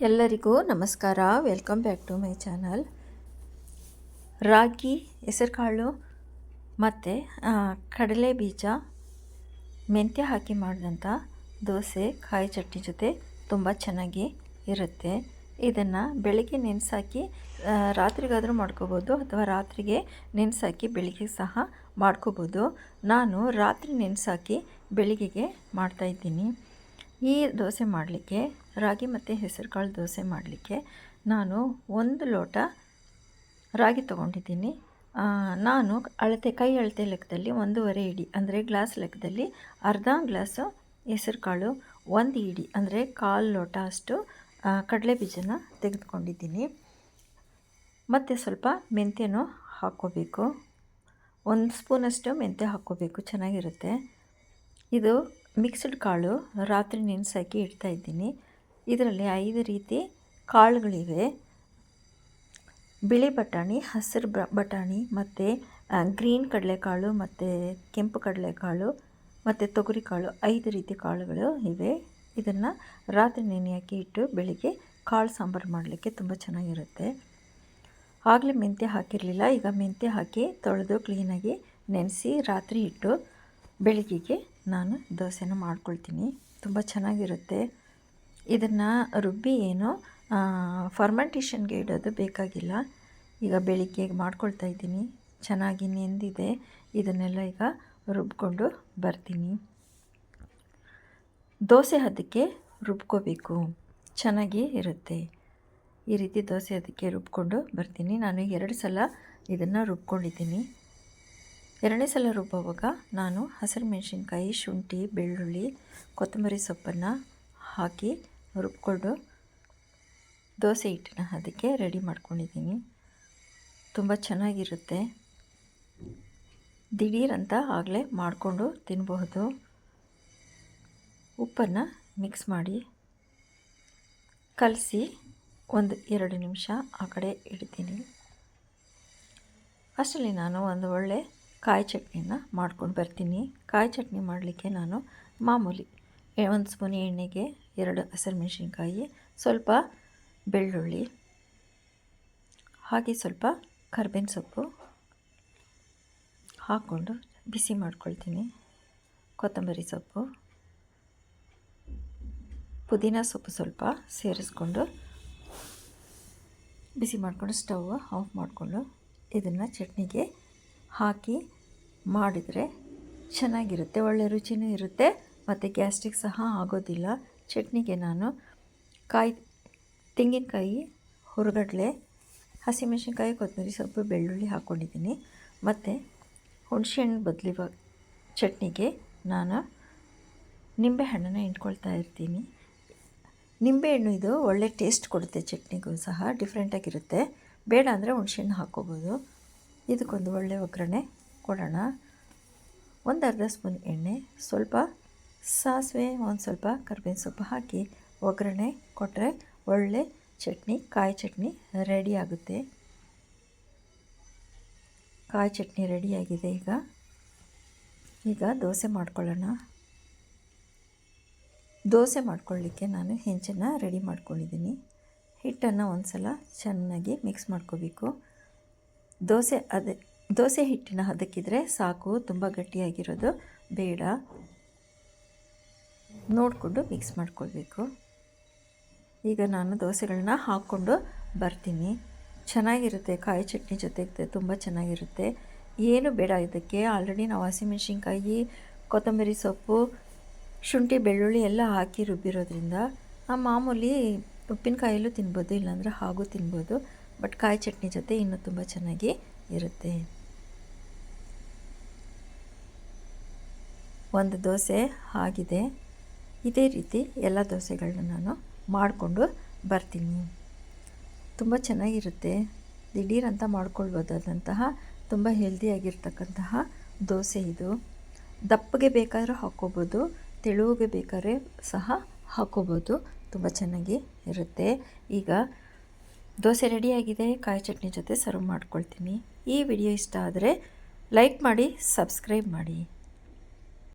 ಎಲ್ಲರಿಗೂ ನಮಸ್ಕಾರ. Welcome back to my channel ರಾಗಿ, ಹೆಸರುಕಾಳು ಮತ್ತು ಕಡಲೆ ಬೀಜ, ಮೆಂತ್ಯ ಹಾಕಿ ಮಾಡಿದಂಥ ದೋಸೆ, ಕಾಯಿ ಚಟ್ನಿ ಜೊತೆ ತುಂಬ ಚೆನ್ನಾಗಿ ಇರುತ್ತೆ. ಇದನ್ನು ಬೆಳಿಗ್ಗೆ ನೆನೆಸಾಕಿ ರಾತ್ರಿಗಾದರೂ ಮಾಡ್ಕೋಬೋದು ಅಥವಾ ರಾತ್ರಿಗೆ ನೆನೆಸಾಕಿ ಬೆಳಿಗ್ಗೆ ಸಹ ಮಾಡ್ಕೋಬೋದು. ನಾನು ರಾತ್ರಿ ನೆನೆಸಾಕಿ ಬೆಳಿಗ್ಗೆಗೆ ಮಾಡ್ತಾಯಿದ್ದೀನಿ ಈ ದೋಸೆ ಮಾಡಲಿಕ್ಕೆ ರಾಗಿ ಮತ್ತು ಹೆಸರುಕಾಳು ದೋಸೆ ಮಾಡಲಿಕ್ಕೆ ನಾನು ಒಂದು ಲೋಟ ರಾಗಿ ತೊಗೊಂಡಿದ್ದೀನಿ. ನಾನು ಅಳತೆ, ಕೈ ಅಳತೆ ಲೆಕ್ಕದಲ್ಲಿ ಒಂದೂವರೆ ಇಡಿ, ಅಂದರೆ ಗ್ಲಾಸ್ ಲೆಕ್ಕದಲ್ಲಿ ಅರ್ಧ ಗ್ಲಾಸು ಹೆಸರುಕಾಳು, ಒಂದು ಇಡಿ, ಅಂದರೆ ಕಾಲು ಲೋಟ ಅಷ್ಟು ಕಡಲೆ ಬೀಜನ ತೆಗೆದುಕೊಂಡಿದ್ದೀನಿ. ಮತ್ತು ಸ್ವಲ್ಪ ಮೆಂತ್ಯನೂ ಹಾಕ್ಕೋಬೇಕು. ಒಂದು ಸ್ಪೂನಷ್ಟು ಮೆಂತ್ಯ ಹಾಕ್ಕೋಬೇಕು, ಚೆನ್ನಾಗಿರುತ್ತೆ. ಇದು ಮಿಕ್ಸ್ಡ್ ಕಾಳು ರಾತ್ರಿ ನೆನೆಸಾಕಿ ಇಡ್ತಾಯಿದ್ದೀನಿ ಇದರಲ್ಲಿ ಐದು ರೀತಿ ಕಾಳುಗಳಿವೆ. ಬಿಳಿ ಬಟಾಣಿ, ಹಸಿರು ಬಟಾಣಿ ಮತ್ತು ಗ್ರೀನ್ ಕಡಲೆಕಾಳು ಮತ್ತು ಕೆಂಪು ಕಡಲೆಕಾಳು ಮತ್ತು ತೊಗರಿಕಾಳು ಐದು ರೀತಿ ಕಾಳುಗಳು ಇವೆ. ಇದನ್ನು ರಾತ್ರಿ ನೆನೆ ಹಾಕಿ ಇಟ್ಟು ಬೆಳಿಗ್ಗೆ ಕಾಳು ಸಾಂಬಾರು ಮಾಡಲಿಕ್ಕೆ ತುಂಬ ಚೆನ್ನಾಗಿರುತ್ತೆ. ಆಗಲೇ ಮೆಂತ್ಯ ಹಾಕಿರಲಿಲ್ಲ. ಈಗ ಮೆಂತ್ಯ ಹಾಕಿ ತೊಳೆದು ಕ್ಲೀನಾಗಿ ನೆನೆಸಿ ರಾತ್ರಿ ಇಟ್ಟು ಬೆಳಗ್ಗೆಗೆ ನಾನು ದೋಸೆನ ಮಾಡ್ಕೊಳ್ತೀನಿ. ತುಂಬ ಚೆನ್ನಾಗಿರುತ್ತೆ. ಇದನ್ನು ರುಬ್ಬಿ ಏನು ಫರ್ಮೆಂಟೇಷನ್ಗೆ ಇಡೋದು ಬೇಕಾಗಿಲ್ಲ. ಈಗ ಬೆಳಿಗ್ಗೆ ಮಾಡ್ಕೊಳ್ತಾ ಇದ್ದೀನಿ. ಚೆನ್ನಾಗಿ ನೆಂದಿದೆ. ಇದನ್ನೆಲ್ಲ ಈಗ ರುಬ್ಕೊಂಡು ಬರ್ತೀನಿ. ದೋಸೆ ಅದಕ್ಕೆ ರುಬ್ಕೋಬೇಕು. ಚೆನ್ನಾಗಿ ಇರುತ್ತೆ. ಈ ರೀತಿ ದೋಸೆ ಅದಕ್ಕೆ ರುಬ್ಕೊಂಡು ಬರ್ತೀನಿ. ನಾನು ಎರಡು ಸಲ ಇದನ್ನು ರುಬ್ಕೊಂಡಿದ್ದೀನಿ. ಎರಡನೇ ಸಲ ರುಬ್ಬುವಾಗ ನಾನು ಹಸಿರು ಮೆಣಸಿನ್ಕಾಯಿ, ಶುಂಠಿ, ಬೆಳ್ಳುಳ್ಳಿ, ಕೊತ್ತಂಬರಿ ಸೊಪ್ಪನ್ನು ಹಾಕಿ ರುಬ್ಕೊಂಡು ದೋಸೆ ಹಿಟ್ಟನ್ನ ಅದಕ್ಕೆ ರೆಡಿ ಮಾಡ್ಕೊಂಡಿದ್ದೀನಿ. ತುಂಬ ಚೆನ್ನಾಗಿರುತ್ತೆ. ದಿಢೀರಂತ ಆಗಲೇ ಮಾಡಿಕೊಂಡು ತಿನ್ನಬಹುದು ಉಪ್ಪನ್ನು ಮಿಕ್ಸ್ ಮಾಡಿ ಕಲಸಿ ಒಂದು ಎರಡು ನಿಮಿಷ ಆ ಕಡೆ ಇಡ್ತೀನಿ. ಅಷ್ಟರಲ್ಲಿ ನಾನು ಒಂದು ಒಳ್ಳೆ ಕಾಯಿ ಚಟ್ನಿನ ಮಾಡ್ಕೊಂಡು ಬರ್ತೀನಿ. ಕಾಯಿ ಚಟ್ನಿ ಮಾಡಲಿಕ್ಕೆ ನಾನು ಮಾಮೂಲಿ ಒಂದು ಸ್ಪೂನ್ ಎಣ್ಣೆಗೆ ಎರಡು ಹಸಿರು ಮೆಣಸಿನ್ಕಾಯಿ ಸ್ವಲ್ಪ ಬೆಳ್ಳುಳ್ಳಿ, ಹಾಗೆ ಸ್ವಲ್ಪ ಕರ್ಬೇವಿನ ಸೊಪ್ಪು ಹಾಕ್ಕೊಂಡು ಬಿಸಿ ಮಾಡ್ಕೊಳ್ತೀನಿ. ಕೊತ್ತಂಬರಿ ಸೊಪ್ಪು, ಪುದೀನ ಸೊಪ್ಪು ಸ್ವಲ್ಪ ಸೇರಿಸ್ಕೊಂಡು ಬಿಸಿ ಮಾಡಿಕೊಂಡು ಸ್ಟವ್ ಆಫ್ ಮಾಡಿಕೊಂಡು ಇದನ್ನು ಚಟ್ನಿಗೆ ಹಾಕಿ ಮಾಡಿದರೆ ಚೆನ್ನಾಗಿರುತ್ತೆ, ಒಳ್ಳೆ ರುಚಿನೂ ಇರುತ್ತೆ. ಮತ್ತು ಗ್ಯಾಸ್ಟ್ರಿಕ್ ಸಹ ಆಗೋದಿಲ್ಲ. ಚಟ್ನಿಗೆ ನಾನು ಕಾಯಿ, ತೆಂಗಿನಕಾಯಿ, ಹುರುಗಡ್ಲೆ, ಹಸಿಮೆಣಸಿನ್ಕಾಯಿ, ಕೊತ್ತಂಬರಿ ಸೊಪ್ಪು, ಬೆಳ್ಳುಳ್ಳಿ ಹಾಕ್ಕೊಂಡಿದ್ದೀನಿ ಮತ್ತು ಹುಣಸೆಹಣ್ಣು ಬದಲಿವ ಚಟ್ನಿಗೆ ನಾನು ನಿಂಬೆಹಣ್ಣನ್ನು ಇಟ್ಕೊಳ್ತಾ ಇರ್ತೀನಿ. ನಿಂಬೆಹಣ್ಣು ಇದು ಒಳ್ಳೆ ಟೇಸ್ಟ್ ಕೊಡುತ್ತೆ, ಚಟ್ನಿಗೂ ಸಹ ಡಿಫ್ರೆಂಟಾಗಿರುತ್ತೆ. ಬೇಡ ಅಂದರೆ ಹುಣಸೆಹಣ್ಣು ಹಾಕ್ಕೋಬೋದು ಇದಕ್ಕೊಂದು ಒಳ್ಳೆ ಒಗ್ಗರಣೆ ಕೊಡೋಣ. ಒಂದು ಅರ್ಧ ಸ್ಪೂನ್ ಎಣ್ಣೆ, ಸ್ವಲ್ಪ ಸಾಸಿವೆ, ಒಂದು ಸ್ವಲ್ಪ ಕರ್ಬೇವಿನ ಸೊಪ್ಪು ಹಾಕಿ ಒಗ್ಗರಣೆ ಕೊಟ್ಟರೆ ಒಳ್ಳೆ ಚಟ್ನಿ, ಕಾಯಿ ಚಟ್ನಿ ರೆಡಿ ಆಗುತ್ತೆ. ಕಾಯಿ ಚಟ್ನಿ ರೆಡಿಯಾಗಿದೆ ಈಗ. ಈಗ ದೋಸೆ ಮಾಡ್ಕೊಳ್ಳೋಣ. ದೋಸೆ ಮಾಡ್ಕೊಳ್ಳಿಕ್ಕೆ ನಾನು ಹೆಂಚನ್ನು ರೆಡಿ ಮಾಡ್ಕೊಂಡಿದ್ದೀನಿ. ಹಿಟ್ಟನ್ನು ಒಂದು ಸಲ ಚೆನ್ನಾಗಿ ಮಿಕ್ಸ್ ಮಾಡ್ಕೋಬೇಕು. ದೋಸೆ ಅದೇ, ದೋಸೆ ಹಿಟ್ಟಿನ ಹದಕ್ಕಿದ್ರೆ ಸಾಕು, ತುಂಬ ಗಟ್ಟಿಯಾಗಿರೋದು, ಬೇಡ. ನೋಡಿಕೊಂಡು ಮಿಕ್ಸ್ ಮಾಡ್ಕೊಳ್ಬೇಕು. ಈಗ ನಾನು ದೋಸೆಗಳನ್ನ ಹಾಕ್ಕೊಂಡು ಬರ್ತೀನಿ. ಚೆನ್ನಾಗಿರುತ್ತೆ, ಕಾಯಿ ಚಟ್ನಿ ಜೊತೆಗೆ ತುಂಬ ಚೆನ್ನಾಗಿರುತ್ತೆ. ಏನು ಬೇಡ ಇದಕ್ಕೆ. ಆಲ್ರೆಡಿ ನಾವು ಹಸಿಮೆಣ್ಸಿನ್ಕಾಯಿ ಕೊತ್ತಂಬರಿ ಸೊಪ್ಪು, ಶುಂಠಿ, ಬೆಳ್ಳುಳ್ಳಿ ಎಲ್ಲ ಹಾಕಿ ರುಬ್ಬಿರೋದ್ರಿಂದ, ಆ ಮಾಮೂಲಿ ಉಪ್ಪಿನಕಾಯಲ್ಲೂ ತಿನ್ಬೋದು, ಇಲ್ಲಾಂದರೆ ಹಾಗೂ ತಿನ್ಬೋದು. ಬಟ್ ಕಾಯಿ ಚಟ್ನಿ ಜೊತೆ ಇನ್ನೂ ತುಂಬ ಚೆನ್ನಾಗಿ ಇರುತ್ತೆ. ಒಂದು ದೋಸೆ ಆಗಿದೆ. ಇದೇ ರೀತಿ ಎಲ್ಲ ದೋಸೆಗಳನ್ನ ನಾನು ಮಾಡಿಕೊಂಡು ಬರ್ತೀನಿ. ತುಂಬ ಚೆನ್ನಾಗಿರುತ್ತೆ. ದಿಢೀರಂತ ಮಾಡ್ಕೊಳ್ಬೋದಾದಂತಹ ತುಂಬ ಹೆಲ್ದಿಯಾಗಿರ್ತಕ್ಕಂತಹ ದೋಸೆ ಇದು. ದಪ್ಪಗೆ ಬೇಕಾದರೂ ಹಾಕ್ಕೋಬೋದು. ತೆಳುವಿಗೆ ಬೇಕಾದ್ರೆ ಸಹ ಹಾಕ್ಕೋಬೋದು. ತುಂಬ ಚೆನ್ನಾಗಿ ಇರುತ್ತೆ. ಈಗ ದೋಸೆ ರೆಡಿಯಾಗಿದೆ ಕಾಯಿ ಚಟ್ನಿ ಜೊತೆ ಸರ್ವ್ ಮಾಡ್ಕೊಳ್ತೀನಿ. ಈ ವಿಡಿಯೋ ಇಷ್ಟ ಆದರೆ ಲೈಕ್ ಮಾಡಿ ಸಬ್ಸ್ಕ್ರೈಬ್ ಮಾಡಿ.